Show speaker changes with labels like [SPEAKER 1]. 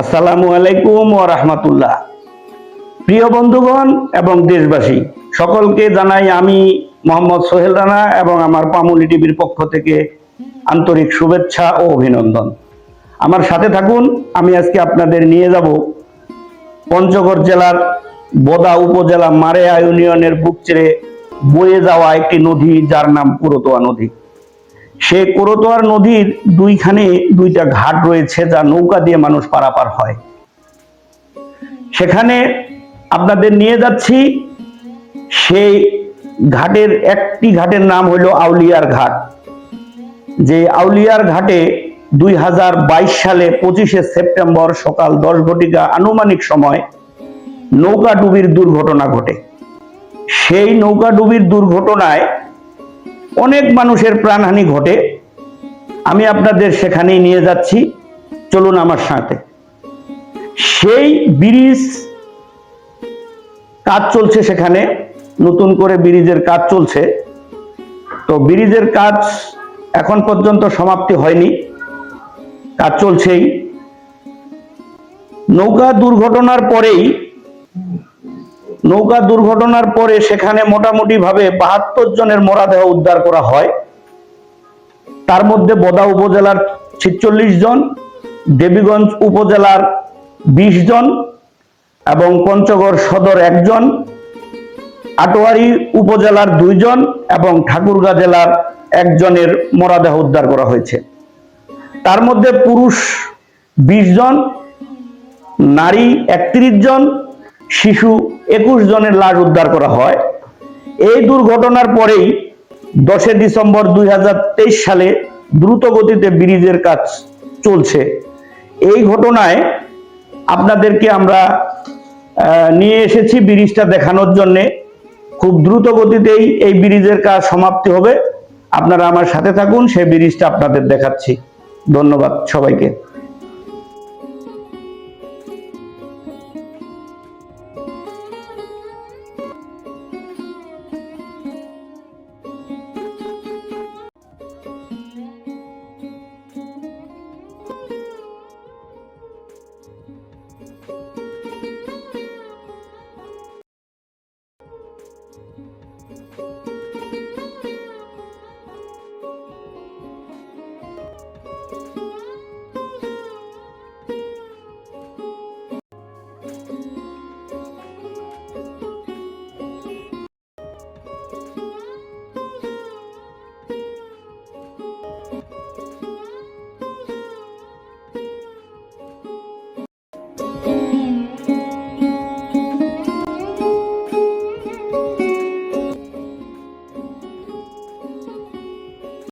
[SPEAKER 1] আসসালামু আলাইকুম ও রাহমাতুল্লাহ। প্রিয় বন্ধুগণ এবং দেশবাসী, সকলকে জানাই আমি মোহাম্মদ সোহেল রানা এবং আমার পামুলি টিভির পক্ষ থেকে আন্তরিক শুভেচ্ছা ও অভিনন্দন। আমার সাথে থাকুন, আমি আজকে আপনাদের নিয়ে যাব পঞ্চগড় জেলার বোদা উপজেলা মারেয়া ইউনিয়নের বুক চেড়ে বয়ে যাওয়া একটি নদী, যার নাম পুরতোয়া নদী। সে কোরতোয়ার নদীর দুইখানে দুইটা ঘাট রয়েছে যা নৌকা দিয়ে মানুষ পারাপার হয়। সেখানে আপনাদের নিয়ে যাচ্ছি সেই ঘাটের একটি ঘাটের নাম হলো আউলিয়ার ঘাট। যে আউলিয়ার ঘাটে দুই হাজার বাইশ সালে পঁচিশে সেপ্টেম্বর সকাল দশ ঘটিকা আনুমানিক সময় নৌকা ডুবির দুর্ঘটনা ঘটে। সেই নৌকা ডুবির দুর্ঘটনায় অনেক মানুষের প্রাণহানি ঘটে। আমি আপনাদের সেখানেই নিয়ে যাচ্ছি। চলুন আমার সাথে। সেই ব্রিজ কাজ চলছে সেখানে। নতুন করে ব্রিজের কাজ চলছে। তো ব্রিজের কাজ এখন পর্যন্ত সমাপ্তি হয়নি। কাজ চলছেই। নৌকা দুর্ঘটনার পরেই নৌকা দুর্ঘটনার পরে সেখানে মোটামুটি ভাবে বাহাত্তর জনের মরাদেহ উদ্ধার করা হয়। তার মধ্যে বদা উপজেলার ছিচল্লিশ জন, দেবীগঞ্জ উপজেলার বিশ জন এবং পঞ্চগড় সদর একজন আটোয়ারি উপজেলার দুইজন এবং ঠাকুরগাঁ জেলার একজনের মরাদেহ উদ্ধার করা হয়েছে। তার মধ্যে পুরুষ বিশ জন, নারী একত্রিশ জন শিশু একুশ জনের লাশ উদ্ধার করা হয়। এই দুর্ঘটনার পরেই দশে ডিসেম্বর দুই হাজার তেইশ সালে দ্রুত গতিতে ব্রিজের কাজ চলছে। এই ঘটনায় আপনাদেরকে আমরা নিয়ে এসেছি ব্রিজটা দেখানোর জন্যে। খুব দ্রুত গতিতেই এই ব্রিজের কাজ সমাপ্তি হবে। আপনারা আমার সাথে থাকুন, সেই ব্রিজটা আপনাদের দেখাচ্ছি। ধন্যবাদ সবাইকে।